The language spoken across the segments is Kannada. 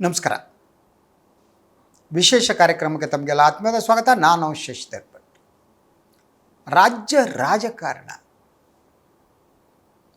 ನಮಸ್ಕಾರ. ವಿಶೇಷ ಕಾರ್ಯಕ್ರಮಕ್ಕೆ ತಮಗೆಲ್ಲ ಆತ್ಮೀಯದ ಸ್ವಾಗತ. ನಾನು ಶಶಿಧರ್ ಭಟ್ ರಾಜ್ಯ ರಾಜಕಾರಣ,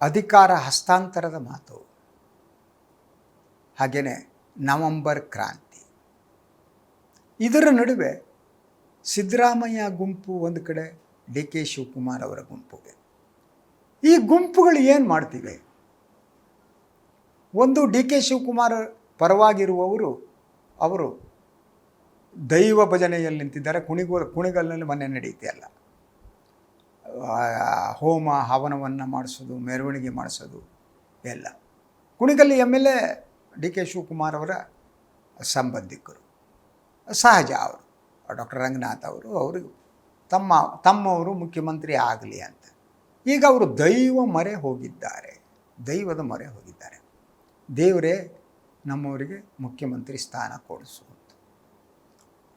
ಅಧಿಕಾರ ಹಸ್ತಾಂತರದ ಮಾತು ಹಾಗೆಯೇ ನವಂಬರ್ ಕ್ರಾಂತಿ. ಇದರ ನಡುವೆ ಸಿದ್ದರಾಮಯ್ಯ ಗುಂಪು ಒಂದು ಕಡೆ, ಡಿ ಕೆ ಶಿವಕುಮಾರ್ ಅವರ ಗುಂಪುಗೆ ಈ ಗುಂಪುಗಳು ಏನು ಮಾಡ್ತೀವಿ? ಒಂದು ಡಿ ಕೆ ಶಿವಕುಮಾರ್ ಪರವಾಗಿರುವವರು ಅವರು ದೈವ ಭಜನೆಯಲ್ಲಿ ನಿಂತಿದ್ದಾರೆ, ಕುಣಿಗೋ ಕುಣಿಗಲ್ನಲ್ಲಿ ಮನೆ ನಡೆಯುತ್ತೆಯಲ್ಲ ಹೋಮ ಹವನವನ್ನು ಮಾಡಿಸೋದು, ಮೆರವಣಿಗೆ ಮಾಡಿಸೋದು ಎಲ್ಲ. ಕುಣಿಗಲ್ಲಿ M L A D K Shivakumar ಅವರ ಸಂಬಂಧಿಕರು, ಸಹಜ ಅವರು, ಡಾಕ್ಟರ್ ರಂಗನಾಥ್ ಅವರು ಅವರು ತಮ್ಮ, ತಮ್ಮವರು ಮುಖ್ಯಮಂತ್ರಿ ಆಗಲಿ ಅಂತ. ಈಗ ಅವರು ದೈವ ಮೊರೆ ಹೋಗಿದ್ದಾರೆ, ದೈವದ ಮೊರೆ ಹೋಗಿದ್ದಾರೆ. ದೇವರೇ ನಮ್ಮವರಿಗೆ ಮುಖ್ಯಮಂತ್ರಿ ಸ್ಥಾನ ಕೊಡಿಸು ಅಂತ.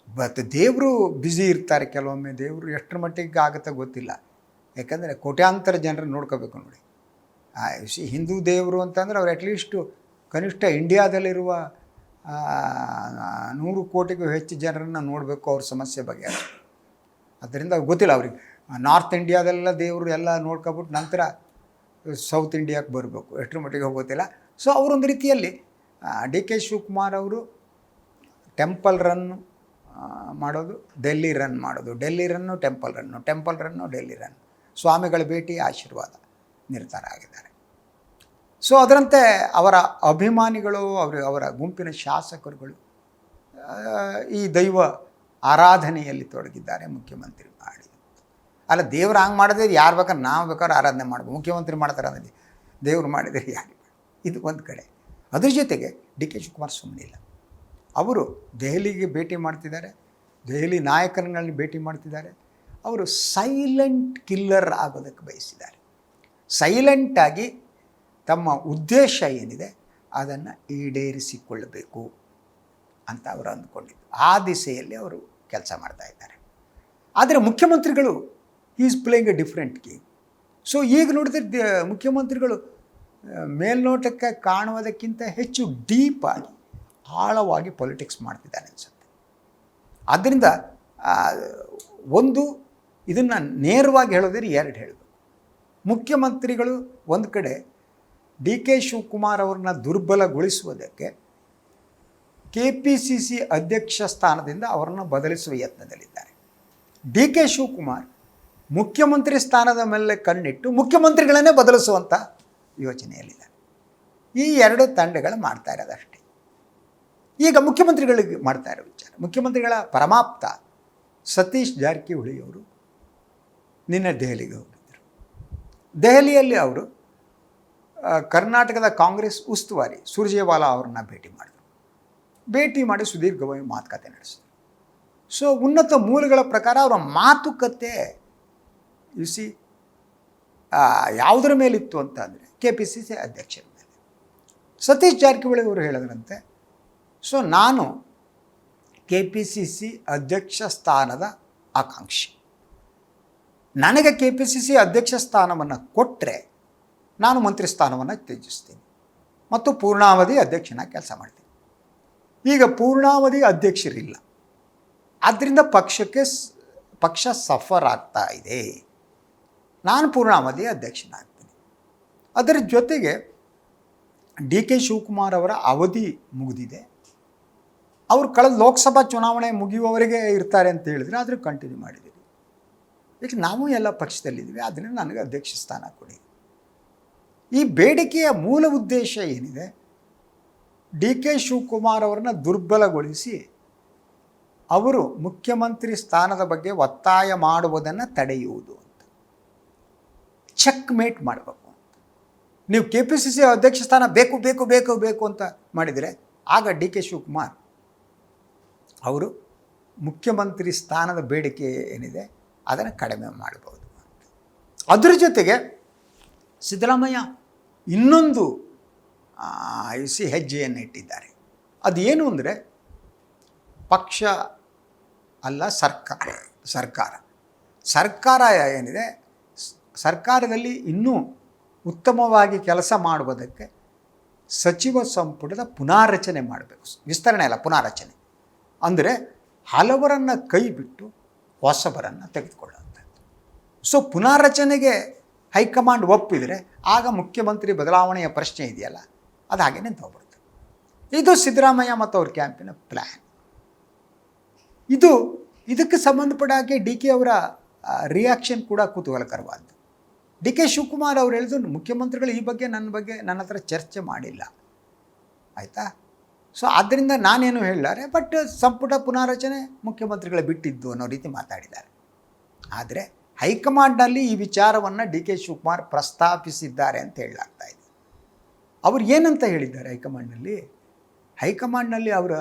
ಬಟ್ ದೇವರು ಬ್ಯುಸಿ ಇರ್ತಾರೆ ಕೆಲವೊಮ್ಮೆ, ದೇವರು ಎಷ್ಟರ ಮಟ್ಟಿಗೆ ಆಗುತ್ತೆ ಗೊತ್ತಿಲ್ಲ. ಯಾಕಂದರೆ ಕೋಟ್ಯಾಂತರ ಜನರು ನೋಡ್ಕೋಬೇಕು ನೋಡಿ. ಹಿಂದೂ ದೇವರು ಅಂತಂದರೆ ಅವ್ರು ಅಟ್ಲೀಸ್ಟು ಕನಿಷ್ಠ ಇಂಡಿಯಾದಲ್ಲಿರುವ ನೂರು ಕೋಟಿಗೂ ಹೆಚ್ಚು ಜನರನ್ನು ನೋಡಬೇಕು ಅವ್ರ ಸಮಸ್ಯೆ ಬಗ್ಗೆ. ಅದರಿಂದ ಗೊತ್ತಿಲ್ಲ ಅವ್ರಿಗೆ. ನಾರ್ತ್ ಇಂಡಿಯಾದೆಲ್ಲ ದೇವರು ಎಲ್ಲ ನೋಡ್ಕೊಬಿಟ್ಟು ನಂತರ ಸೌತ್ ಇಂಡಿಯಾಕ್ಕೆ ಬರಬೇಕು. ಎಷ್ಟರ ಮಟ್ಟಿಗೆ ಗೊತ್ತಿಲ್ಲ ಸೊ ಅವರೊಂದು ರೀತಿಯಲ್ಲಿ ಡಿ ಕೆ ಶಿವಕುಮಾರ್ ಅವರು ಟೆಂಪಲ್ ರನ್ ಮಾಡೋದು, ಡೆಲ್ಲಿ ರನ್ ಮಾಡೋದು. Delhi run, temple run temple run, Delhi run. ಸ್ವಾಮಿಗಳ ಭೇಟಿ, ಆಶೀರ್ವಾದ ನಿರ್ಧಾರ ಆಗಿದ್ದಾರೆ. ಸೊ, ಅದರಂತೆ ಅವರ ಅಭಿಮಾನಿಗಳು, ಅವರ ಅವರ ಗುಂಪಿನ ಶಾಸಕರುಗಳು ಈ ದೈವ ಆರಾಧನೆಯಲ್ಲಿ ತೊಡಗಿದ್ದಾರೆ, ಮುಖ್ಯಮಂತ್ರಿ ಮಾಡಿ. ಅಲ್ಲ, ದೇವ್ರು ಹಂಗೆ ಮಾಡಿದ್ರೆ ಯಾರು ಬೇಕಾದ್ರೆ ನಾವು ಬೇಕಾದ್ರೆ ಆರಾಧನೆ ಮಾಡ್ಬೋದು. ಮುಖ್ಯಮಂತ್ರಿ ಮಾಡ್ತಾರೆ ಅದರಲ್ಲಿ ದೇವ್ರು ಮಾಡಿದರೆ ಯಾರು ಇದು ಒಂದು ಕಡೆ. ಅದ್ರ ಜೊತೆಗೆ ಡಿ ಕೆ ಶಿವಕುಮಾರ್ ಸುಮ್ಮನಿಲ್ಲ ಅವರು ದೆಹಲಿಗೆ ಭೇಟಿ ಮಾಡ್ತಿದ್ದಾರೆ, ದೆಹಲಿ ನಾಯಕರುಗಳನ್ನ ಭೇಟಿ ಮಾಡ್ತಿದ್ದಾರೆ. ಅವರು ಸೈಲೆಂಟ್ ಕಿಲ್ಲರ್ ಆಗೋದಕ್ಕೆ ಬಯಸಿದ್ದಾರೆ. ಸೈಲೆಂಟಾಗಿ ತಮ್ಮ ಉದ್ದೇಶ ಏನಿದೆ ಅದನ್ನು ಈಡೇರಿಸಿಕೊಳ್ಳಬೇಕು ಅಂತ ಅವರು ಅಂದ್ಕೊಂಡಿದ್ದು ಆ ದಿಸೆಯಲ್ಲಿ ಅವರು ಕೆಲಸ ಮಾಡ್ತಾ ಇದ್ದಾರೆ. ಆದರೆ ಮುಖ್ಯಮಂತ್ರಿಗಳು is playing a different game. So ಈಗ ನೋಡಿದ್ರೆ ಮುಖ್ಯಮಂತ್ರಿಗಳು ಮೇಲ್ನೋಟಕ್ಕೆ ಕಾಣುವುದಕ್ಕಿಂತ ಹೆಚ್ಚು ಡೀಪಾಗಿ ಆಳವಾಗಿ ಪೊಲಿಟಿಕ್ಸ್ ಮಾಡ್ತಿದ್ದಾರೆ ಅನಿಸುತ್ತೆ. ಆದ್ದರಿಂದ ಒಂದು ಇದನ್ನು ನೇರವಾಗಿ ಹೇಳೋದ್ರೆ ಎರಡು ಹೇಳಬೇಕು. ಮುಖ್ಯಮಂತ್ರಿಗಳು ಒಂದು ಕಡೆ ಡಿ ಕೆ ಶಿವಕುಮಾರ್ ಅವ್ರನ್ನ ದುರ್ಬಲಗೊಳಿಸುವುದಕ್ಕೆ ಕೆ ಪಿ ಸಿ ಸಿ ಅಧ್ಯಕ್ಷ ಸ್ಥಾನದಿಂದ ಅವರನ್ನು ಬದಲಿಸುವ ಯತ್ನದಲ್ಲಿದ್ದಾರೆ. ಡಿ ಕೆ ಶಿವಕುಮಾರ್ ಮುಖ್ಯಮಂತ್ರಿ ಸ್ಥಾನದ ಮೇಲೆ ಕಣ್ಣಿಟ್ಟು ಮುಖ್ಯಮಂತ್ರಿಗಳನ್ನೇ ಬದಲಿಸುವಂಥ ಯೋಚನೆಯಲ್ಲಿದ್ದಾರೆ ಈ ಎರಡು ತಂಡಗಳು ಮಾಡ್ತಾ ಇರೋದಷ್ಟೇ. ಈಗ ಮುಖ್ಯಮಂತ್ರಿಗಳಿಗೆ ಮಾಡ್ತಾ ಇರೋ ವಿಚಾರ. ಮುಖ್ಯಮಂತ್ರಿಗಳ ಪರಮಾಪ್ತ ಸತೀಶ್ ಜಾರಕಿಹೊಳಿ ಅವರು ನಿನ್ನೆ ದೆಹಲಿಗೆ ಹೋಗಿದ್ದರು. ದೆಹಲಿಯಲ್ಲಿ ಅವರು ಕರ್ನಾಟಕದ ಕಾಂಗ್ರೆಸ್ ಉಸ್ತುವಾರಿ ಸುರ್ಜೇವಾಲಾ ಅವರನ್ನ ಭೇಟಿ ಮಾಡಿದರು. ಭೇಟಿ ಮಾಡಿ ಸುದೀರ್ಘವಾಗಿ ಮಾತುಕತೆ ನಡೆಸಿದರು. ಸೊ ಉನ್ನತ ಮೂಲಗಳ ಪ್ರಕಾರ ಅವರ ಮಾತುಕತೆ ಯು ಸಿ ಯಾವುದರ ಮೇಲಿತ್ತು ಅಂತ ಅಂದರೆ ಕೆ ಪಿ ಸಿ ಸಿ ಅಧ್ಯಕ್ಷರ ಮೇಲೆ. ಸತೀಶ್ ಜಾರಕಿಹೊಳಿ ಅವರು ಹೇಳಿದ್ರಂತೆ ಸೊ ನಾನು ಕೆ ಪಿ ಸಿ ಸಿ ಅಧ್ಯಕ್ಷ ಸ್ಥಾನದ ಆಕಾಂಕ್ಷಿ. ನನಗೆ ಕೆ ಪಿ ಸಿ ಸಿ ಅಧ್ಯಕ್ಷ ಸ್ಥಾನವನ್ನು ಕೊಟ್ಟರೆ ನಾನು ಮಂತ್ರಿ ಸ್ಥಾನವನ್ನು ತ್ಯಜಿಸ್ತೀನಿ ಮತ್ತು ಪೂರ್ಣಾವಧಿ ಅಧ್ಯಕ್ಷನ ಕೆಲಸ ಮಾಡ್ತೀನಿ. ಈಗ ಪೂರ್ಣಾವಧಿ ಅಧ್ಯಕ್ಷರಿಲ್ಲ. ಆದ್ದರಿಂದ ಪಕ್ಷಕ್ಕೆ ಪಕ್ಷ ಸಫರ್ ಆಗ್ತಾ ಇದೆ. ನಾನು ಪೂರ್ಣಾವಧಿ ಅಧ್ಯಕ್ಷನಾಗ್ತೀನಿ. ಅದರ ಜೊತೆಗೆ ಡಿ ಕೆ ಶಿವಕುಮಾರ್ ಅವರ ಅವಧಿ ಮುಗಿದಿದೆ. ಅವರು ಕಳೆದ ಲೋಕಸಭಾ ಚುನಾವಣೆ ಮುಗಿಯುವವರೆಗೆ ಇರ್ತಾರೆ ಅಂತ ಹೇಳಿದರೆ ಆದರೆ ಕಂಟಿನ್ಯೂ ಮಾಡಿದ್ದೀವಿ ಈಗ ನಾವು ಎಲ್ಲ ಪಕ್ಷದಲ್ಲಿದ್ದೀವಿ ಅದರಿಂದ ನನಗೆ ಅಧ್ಯಕ್ಷ ಸ್ಥಾನ ಕೊಡಿ. ಈ ಬೇಡಿಕೆಯ ಮೂಲ ಉದ್ದೇಶ ಏನಿದೆ? ಡಿ ಕೆ ಶಿವಕುಮಾರ್ ಅವರನ್ನ ದುರ್ಬಲಗೊಳಿಸಿ ಅವರು ಮುಖ್ಯಮಂತ್ರಿ ಸ್ಥಾನದ ಬಗ್ಗೆ ಒತ್ತಾಯ ಮಾಡುವುದನ್ನು ತಡೆಯುವುದು. ಚೆಕ್ ಮೇಟ್ ಮಾಡಬೇಕು. ನೀವು ಕೆ ಪಿ ಸಿ ಸಿ ಅಧ್ಯಕ್ಷ ಸ್ಥಾನ ಬೇಕು ಬೇಕು ಬೇಕು ಬೇಕು ಅಂತ ಮಾಡಿದರೆ ಆಗ ಡಿ ಕೆ ಶಿವಕುಮಾರ್ ಅವರು ಮುಖ್ಯಮಂತ್ರಿ ಸ್ಥಾನದ ಬೇಡಿಕೆ ಏನಿದೆ ಅದನ್ನು ಕಡಿಮೆ ಮಾಡಬಹುದು ಅದರ ಜೊತೆಗೆ ಸಿದ್ದರಾಮಯ್ಯ ಇನ್ನೊಂದು ಸಿ ಹೆಜ್ಜೆಯನ್ನು ಇಟ್ಟಿದ್ದಾರೆ. ಅದೇನು ಅಂದರೆ ಪಕ್ಷ ಅಲ್ಲ ಸರ್ಕಾರ ಸರ್ಕಾರ. ಸರ್ಕಾರ ಏನಿದೆ ಸರ್ಕಾರದಲ್ಲಿ ಇನ್ನೂ ಉತ್ತಮವಾಗಿ ಕೆಲಸ ಮಾಡುವುದಕ್ಕೆ ಸಚಿವ ಸಂಪುಟದ ಪುನಾರಚನೆ ಮಾಡಬೇಕು. ವಿಸ್ತರಣೆ ಅಲ್ಲ, ಪುನಾರಚನೆ. ಅಂದರೆ ಹಲವರನ್ನು ಕೈ ಬಿಟ್ಟು ಹೊಸಬರನ್ನು ತೆಗೆದುಕೊಳ್ಳುವಂಥದ್ದು. ಸೊ ಪುನಾರಚನೆಗೆ ಹೈಕಮಾಂಡ್ ಒಪ್ಪಿದರೆ ಆಗ ಮುಖ್ಯಮಂತ್ರಿ ಬದಲಾವಣೆಯ ಪ್ರಶ್ನೆ ಇದೆಯಲ್ಲ, ಅದು ಹಾಗೆ ನಿಂತೋಗ್ಬಿಡುತ್ತೆ ಇದು ಸಿದ್ದರಾಮಯ್ಯ ಮತ್ತು ಅವ್ರ ಕ್ಯಾಂಪಿನ ಪ್ಲ್ಯಾನ್ ಇದು, ಇದಕ್ಕೆ ಸಂಬಂಧಪಟ್ಟ ಹಾಗೆ ಡಿ ಕೆ ಅವರ ರಿಯಾಕ್ಷನ್ ಕೂಡ ಕುತೂಹಲಕರವಾದ್ದು. ಡಿ ಕೆ ಶಿವಕುಮಾರ್ ಅವ್ರು ಹೇಳಿದ್ರು, ಮುಖ್ಯಮಂತ್ರಿಗಳು ಈ ಬಗ್ಗೆ ನನ್ನ ಬಗ್ಗೆ ನನ್ನ ಹತ್ರ ಚರ್ಚೆ ಮಾಡಿಲ್ಲ. ಆಯಿತಾ? ಸೊ ಆದ್ದರಿಂದ ನಾನೇನು ಹೇಳಿದ್ದಾರೆ ಬಟ್ ಸಂಪುಟ ಪುನಾರಚನೆ ಮುಖ್ಯಮಂತ್ರಿಗಳ ಬಿಟ್ಟಿದ್ದು ಅನ್ನೋ ರೀತಿ ಮಾತಾಡಿದ್ದಾರೆ. ಆದರೆ ಹೈಕಮಾಂಡ್ನಲ್ಲಿ ಈ ವಿಚಾರವನ್ನು ಡಿ ಕೆ ಶಿವಕುಮಾರ್ ಪ್ರಸ್ತಾಪಿಸಿದ್ದಾರೆ ಅಂತ ಹೇಳಲಾಗ್ತಾ ಇದೆ. ಅವರು ಏನಂತ ಹೇಳಿದ್ದಾರೆ ಹೈಕಮಾಂಡ್ನಲ್ಲಿ? ಹೈಕಮಾಂಡ್ನಲ್ಲಿ ಅವರ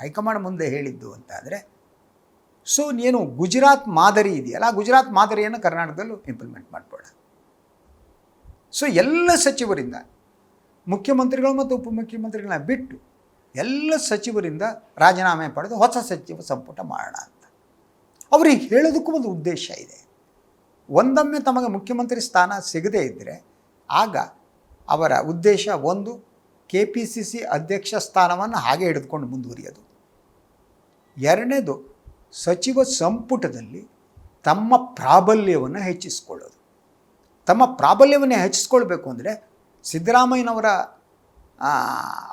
ಹೈಕಮಾಂಡ್ ಮುಂದೆ ಹೇಳಿದ್ದು ಅಂತಾದರೆ ಸೊ ನೀನು ಗುಜರಾತ್ ಮಾದರಿ ಇದೆಯಲ್ಲ ಗುಜರಾತ್ ಮಾದರಿಯನ್ನು ಕರ್ನಾಟಕದಲ್ಲೂ ಇಂಪ್ಲಿಮೆಂಟ್ ಮಾಡಬೇಡ. ಸೊ ಎಲ್ಲ ಸಚಿವರಿಂದ, ಮುಖ್ಯಮಂತ್ರಿಗಳು ಮತ್ತು ಉಪಮುಖ್ಯಮಂತ್ರಿಗಳನ್ನ ಬಿಟ್ಟು ಎಲ್ಲ ಸಚಿವರಿಂದ ರಾಜೀನಾಮೆ ಪಡೆದು ಹೊಸ ಸಚಿವ ಸಂಪುಟ ಮಾಡೋಣ ಅಂತ. ಅವ್ರಿಗೆ ಹೇಳೋದಕ್ಕೂ ಒಂದು ಉದ್ದೇಶ ಇದೆ. ಒಂದೊಮ್ಮೆ ತಮಗೆ ಮುಖ್ಯಮಂತ್ರಿ ಸ್ಥಾನ ಸಿಗದೇ ಇದ್ದರೆ ಆಗ ಅವರ ಉದ್ದೇಶ ಒಂದು ಕೆ ಪಿ ಸಿ ಸಿ ಅಧ್ಯಕ್ಷ ಸ್ಥಾನವನ್ನು ಹಾಗೆ ಹಿಡಿದುಕೊಂಡು ಮುಂದುವರಿಯೋದು. ಎರಡನೇದು ಸಚಿವ ಸಂಪುಟದಲ್ಲಿ ತಮ್ಮ ಪ್ರಾಬಲ್ಯವನ್ನು ಹೆಚ್ಚಿಸ್ಕೊಳ್ಳೋದು. ತಮ್ಮ ಪ್ರಾಬಲ್ಯವನ್ನು ಹೆಚ್ಚಿಸ್ಕೊಳ್ಬೇಕು ಅಂದರೆ ಸಿದ್ದರಾಮಯ್ಯನವರ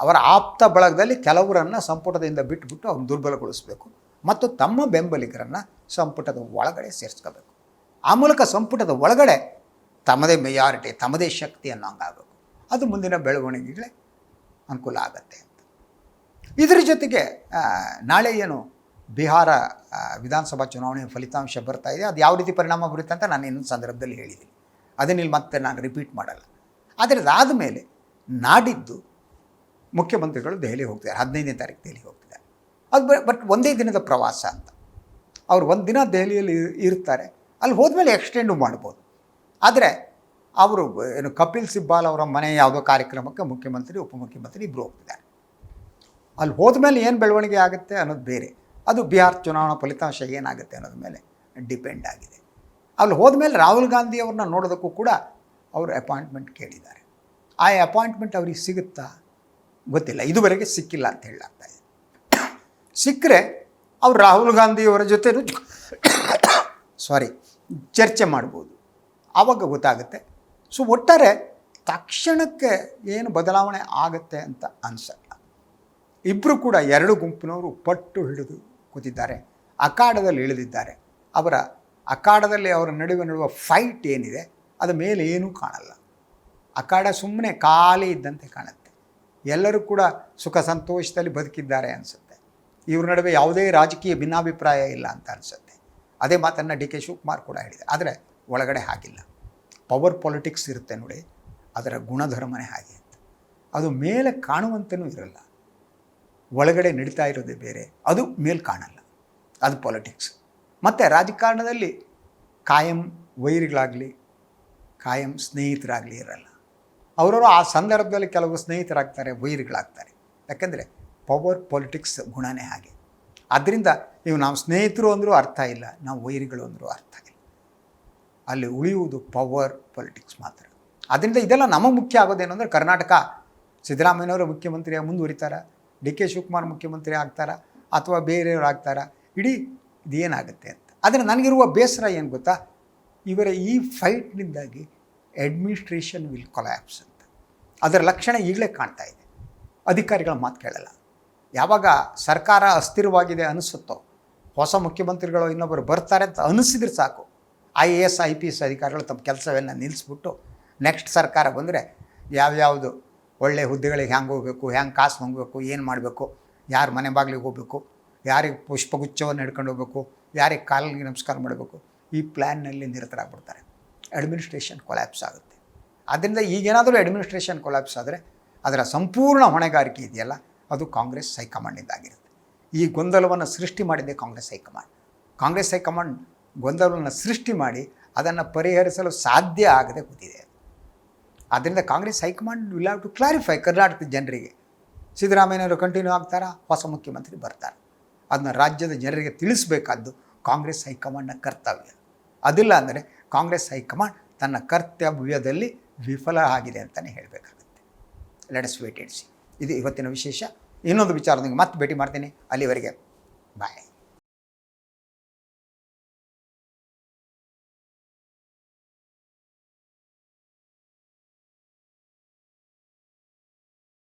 ಅವರ ಆಪ್ತ ಬಳಗದಲ್ಲಿ ಕೆಲವರನ್ನು ಸಂಪುಟದಿಂದ ಬಿಟ್ಟುಬಿಟ್ಟು ಅವ್ರನ್ನ ದುರ್ಬಲಗೊಳಿಸಬೇಕು ಮತ್ತು ತಮ್ಮ ಬೆಂಬಲಿಗರನ್ನು ಸಂಪುಟದ ಒಳಗಡೆ ಸೇರಿಸ್ಕೋಬೇಕು. ಆ ಮೂಲಕ ಸಂಪುಟದ ಒಳಗಡೆ ತಮ್ಮದೇ ಮೆಜಾರಿಟಿ ತಮ್ಮದೇ ಶಕ್ತಿ ಅನ್ನೋಂಗಾಗಬೇಕು. ಅದು ಮುಂದಿನ ಬೆಳವಣಿಗೆಗಳೇ ಅನುಕೂಲ ಆಗತ್ತೆ ಅಂತ. ಇದರ ಜೊತೆಗೆ ನಾಳೆ ಏನು ಬಿಹಾರ ವಿಧಾನಸಭಾ ಚುನಾವಣೆಯ ಫಲಿತಾಂಶ ಬರ್ತಾ ಇದೆ, ಅದು ಯಾವ ರೀತಿ ಪರಿಣಾಮ ಬೀರುತ್ತೆ ಅಂತ ನಾನು ಇನ್ನೊಂದು ಸಂದರ್ಭದಲ್ಲಿ ಹೇಳಿದ್ದೀನಿ. ಅದನ್ನ ಇಲ್ಲಿ ಮತ್ತೆ ನಾನು ರಿಪೀಟ್ ಮಾಡಲ್ಲ. ಆದರೆ ಅದಾದ ಮೇಲೆ ನಾಡಿದ್ದು ಮುಖ್ಯಮಂತ್ರಿಗಳು ದೆಹಲಿ ಹೋಗ್ತಿದ್ದಾರೆ, ಹದಿನೈದನೇ ತಾರೀಕು ದೆಹಲಿ ಹೋಗ್ತಿದ್ದಾರೆ. ಅದು ಬಟ್ ಒಂದೇ ದಿನದ ಪ್ರವಾಸ ಅಂತ. ಅವ್ರು ಒಂದು ದಿನ ದೆಹಲಿಯಲ್ಲಿ ಇರ್ತಾರೆ, ಅಲ್ಲಿ ಹೋದ್ಮೇಲೆ ಎಕ್ಸ್ಟೆಂಡು ಮಾಡ್ಬೋದು. ಆದರೆ ಅವರು ಏನು ಕಪಿಲ್ ಸಿಬ್ಬಾಲ್ ಅವರ ಮನೆ ಯಾವುದೋ ಕಾರ್ಯಕ್ರಮಕ್ಕೆ ಮುಖ್ಯಮಂತ್ರಿ, ಉಪಮುಖ್ಯಮಂತ್ರಿ ಇಬ್ಬರು ಹೋಗ್ತಿದ್ದಾರೆ. ಅಲ್ಲಿ ಹೋದ್ಮೇಲೆ ಏನು ಬೆಳವಣಿಗೆ ಆಗುತ್ತೆ ಅನ್ನೋದು ಬೇರೆ. ಅದು ಬಿಹಾರ್ ಚುನಾವಣಾ ಫಲಿತಾಂಶ ಏನಾಗುತ್ತೆ ಅನ್ನೋದ್ರ ಮೇಲೆ ಡಿಪೆಂಡ್ ಆಗಿದೆ. ಅಲ್ಲಿ ಹೋದ್ಮೇಲೆ ರಾಹುಲ್ ಗಾಂಧಿ ಅವ್ರನ್ನ ನೋಡೋದಕ್ಕೂ ಕೂಡ ಅವರು ಅಪಾಯಿಂಟ್ಮೆಂಟ್ ಕೇಳಿದ್ದಾರೆ. ಆ ಅಪಾಯಿಂಟ್ಮೆಂಟ್ ಅವ್ರಿಗೆ ಸಿಗುತ್ತಾ? ಗೊತ್ತಿಲ್ಲ. ಇದುವರೆಗೆ ಸಿಕ್ಕಿಲ್ಲ ಅಂತ ಹೇಳಲಾಗ್ತಾ ಇದೆ. ಸಿಕ್ಕರೆ ಅವ್ರು ರಾಹುಲ್ ಗಾಂಧಿಯವರ ಜೊತೆ ಸಾರಿ, ಚರ್ಚೆ ಮಾಡ್ಬೋದು. ಆವಾಗ ಗೊತ್ತಾಗುತ್ತೆ. ಸೊ, ಒಟ್ಟಾರೆ ತಕ್ಷಣಕ್ಕೆ ಏನು ಬದಲಾವಣೆ ಆಗುತ್ತೆ ಅಂತ ಅನಿಸಲ್ಲ. ಇಬ್ಬರು ಕೂಡ ಎರಡು ಗುಂಪಿನವರು ಪಟ್ಟು ಹಿಡಿದು ಕೂತಿದ್ದಾರೆ. ಅಖಾಡದಲ್ಲಿ ಇಳಿದಿದ್ದಾರೆ. ಅವರ ಅಖಾಡದಲ್ಲಿ ಅವರ ನಡುವೆ ನಡುವ ಫೈಟ್ ಏನಿದೆ, ಅದ ಮೇಲೆ ಏನೂ ಕಾಣಲ್ಲ. ಅಖಾಡ ಸುಮ್ಮನೆ ಖಾಲಿ ಇದ್ದಂತೆ ಕಾಣುತ್ತೆ. ಎಲ್ಲರೂ ಕೂಡ ಸುಖ ಸಂತೋಷದಲ್ಲಿ ಬದುಕಿದ್ದಾರೆ ಅನಿಸುತ್ತೆ. ಇವ್ರ ನಡುವೆ ಯಾವುದೇ ರಾಜಕೀಯ ಭಿನ್ನಾಭಿಪ್ರಾಯ ಇಲ್ಲ ಅಂತ ಅನಿಸುತ್ತೆ. ಅದೇ ಮಾತನ್ನು ಡಿ ಕೆ ಶಿವಕುಮಾರ್ ಕೂಡ ಹೇಳಿದೆ ಆದರೆ ಒಳಗಡೆ ಹಾಗಿಲ್ಲ. ಪವರ್ ಪಾಲಿಟಿಕ್ಸ್ ಇರುತ್ತೆ ನೋಡಿ. ಅದರ ಗುಣಧರ್ಮನೇ ಹಾಗೆ ಅಂತ. ಅದು ಮೇಲೆ ಕಾಣುವಂತೆಯೂ ಇರಲ್ಲ. ಒಳಗಡೆ ನಡೀತಾ ಇರೋದೇ ಬೇರೆ. ಅದು ಮೇಲೆ ಕಾಣಲ್ಲ. ಅದು ಪಾಲಿಟಿಕ್ಸ್ ಮತ್ತು ರಾಜಕಾರಣದಲ್ಲಿ ಕಾಯಂ ವೈರಿಗಳಾಗಲಿ, ಕಾಯಂ ಸ್ನೇಹಿತರಾಗಲಿ ಇರಲ್ಲ. ಅವರವರು ಆ ಸಂದರ್ಭದಲ್ಲಿ ಕೆಲವು ಸ್ನೇಹಿತರಾಗ್ತಾರೆ, ವೈರಿಗಳಾಗ್ತಾರೆ. ಯಾಕೆಂದರೆ ಪವರ್ ಪಾಲಿಟಿಕ್ಸ್ ಗುಣನೇ ಹಾಗೆ. ಆದ್ದರಿಂದ ನೀವು ನಾವು ಸ್ನೇಹಿತರು ಅಂದರೂ ಅರ್ಥ ಇಲ್ಲ, ನಾವು ವೈರಿಗಳು ಅಂದರೂ ಅರ್ಥ ಇಲ್ಲ. ಅಲ್ಲಿ ಉಳಿಯುವುದು ಪವರ್ ಪಾಲಿಟಿಕ್ಸ್ ಮಾತ್ರ. ಅದರಿಂದ ಇದೆಲ್ಲ ನಮಗೆ ಮುಖ್ಯ ಆಗೋದೇನು ಅಂದರೆ ಕರ್ನಾಟಕ. ಸಿದ್ದರಾಮಯ್ಯನವರು ಮುಖ್ಯಮಂತ್ರಿಯಾಗಿ ಮುಂದುವರಿತಾರ. ಡಿ ಕೆ ಶಿವಕುಮಾರ್ ಮುಖ್ಯಮಂತ್ರಿ ಆಗ್ತಾರಾ ಅಥವಾ ಬೇರೆಯವ್ರು ಆಗ್ತಾರಾ? ಇಡೀ ಇದೇನಾಗುತ್ತೆ ಅಂತ. ಆದರೆ ನನಗಿರುವ ಬೇಸರ ಏನು ಗೊತ್ತಾ? ಇವರ ಈ ಫೈಟ್ನಿಂದಾಗಿ ಅಡ್ಮಿನಿಸ್ಟ್ರೇಷನ್ ವಿಲ್ ಕೊಲ್ಯಾಪ್ಸ್ ಅಂತ. ಅದರ ಲಕ್ಷಣ ಈಗಲೇ ಕಾಣ್ತಾ ಇದೆ. ಅಧಿಕಾರಿಗಳ ಮಾತು ಕೇಳಲ್ಲ. ಯಾವಾಗ ಸರ್ಕಾರ ಅಸ್ಥಿರವಾಗಿದೆ ಅನಿಸುತ್ತೋ, ಹೊಸ ಮುಖ್ಯಮಂತ್ರಿಗಳು ಇನ್ನೊಬ್ಬರು ಬರ್ತಾರೆ ಅಂತ ಅನಿಸಿದ್ರೆ ಸಾಕು. I A S, I P S ಅಧಿಕಾರಿಗಳು ತಮ್ಮ ಕೆಲಸವನ್ನು ನಿಲ್ಲಿಸ್ಬಿಟ್ಟು ನೆಕ್ಸ್ಟ್ ಸರ್ಕಾರ ಬಂದರೆ ಯಾವ್ಯಾವುದು ಒಳ್ಳೆಯ ಹುದ್ದೆಗಳಿಗೆ ಹ್ಯಾಂಗೆ ಹೋಗಬೇಕು, ಹ್ಯಾಂಗೆ ಕಾಸು ಹೋಗಬೇಕು ಏನು ಮಾಡಬೇಕು, ಯಾರು ಮನೆ ಬಾಗಿಲಿಗೆ ಹೋಗಬೇಕು, ಯಾರಿಗೆ ಪುಷ್ಪಗುಚ್ಛವನ್ನು ಹಿಡ್ಕೊಂಡು ಹೋಗಬೇಕು, ಯಾರಿಗೆ ಕಾಲಿಗೆ ನಮಸ್ಕಾರ ಮಾಡಬೇಕು, ಈ ಪ್ಲ್ಯಾನ್ನಲ್ಲಿ ನಿರತರಾಗ್ಬಿಡ್ತಾರೆ. ಅಡ್ಮಿನಿಸ್ಟ್ರೇಷನ್ ಕೊಲ್ಯಾಪ್ಸ್ ಆಗುತ್ತೆ. ಆದ್ದರಿಂದ ಈಗೇನಾದರೂ ಅಡ್ಮಿನಿಸ್ಟ್ರೇಷನ್ ಕೊಲ್ಯಾಪ್ಸ್ ಆದರೆ ಅದರ ಸಂಪೂರ್ಣ ಹೊಣೆಗಾರಿಕೆ ಇದೆಯಲ್ಲ, ಅದು ಕಾಂಗ್ರೆಸ್ ಹೈಕಮಾಂಡಿಂದಾಗಿರುತ್ತೆ. ಈ ಗೊಂದಲವನ್ನು ಸೃಷ್ಟಿ ಮಾಡಿದೆ ಕಾಂಗ್ರೆಸ್ ಹೈಕಮಾಂಡ್. ಕಾಂಗ್ರೆಸ್ ಹೈಕಮಾಂಡ್ ಗೊಂದಲವನ್ನು ಸೃಷ್ಟಿ ಮಾಡಿ ಅದನ್ನು ಪರಿಹರಿಸಲು ಸಾಧ್ಯ ಆಗದೆ ಕೂತಿದೆ. ಆದ್ದರಿಂದ Congress high command will have to clarify ಕರ್ನಾಟಕದ ಜನರಿಗೆ, ಸಿದ್ದರಾಮಯ್ಯನವರು ಕಂಟಿನ್ಯೂ ಆಗ್ತಾರಾ? ಹೊಸ ಮುಖ್ಯಮಂತ್ರಿ ಬರ್ತಾರೆ? ಅದನ್ನ ರಾಜ್ಯದ ಜನರಿಗೆ ತಿಳಿಸಬೇಕಾದ್ದು ಕಾಂಗ್ರೆಸ್ ಹೈಕಮಾಂಡ್ನ ಕರ್ತವ್ಯ. ಅದಿಲ್ಲ ಅಂದರೆ ಕಾಂಗ್ರೆಸ್ ಹೈಕಮಾಂಡ್ ತನ್ನ ಕರ್ತವ್ಯದಲ್ಲಿ ವಿಫಲ ಆಗಿದೆ ಅಂತಲೇ ಹೇಳಬೇಕಾಗುತ್ತೆ. ಲೆಟಸ್ ವೇಟ್ ಇಡ್ಸಿ ಇದು ಇವತ್ತಿನ ವಿಶೇಷ. ಇನ್ನೊಂದು ವಿಚಾರದೊಂದಿಗೆ ಮತ್ತೆ ಭೇಟಿ ಮಾಡ್ತೀನಿ. ಅಲ್ಲಿವರೆಗೆ. ಬಾಯ್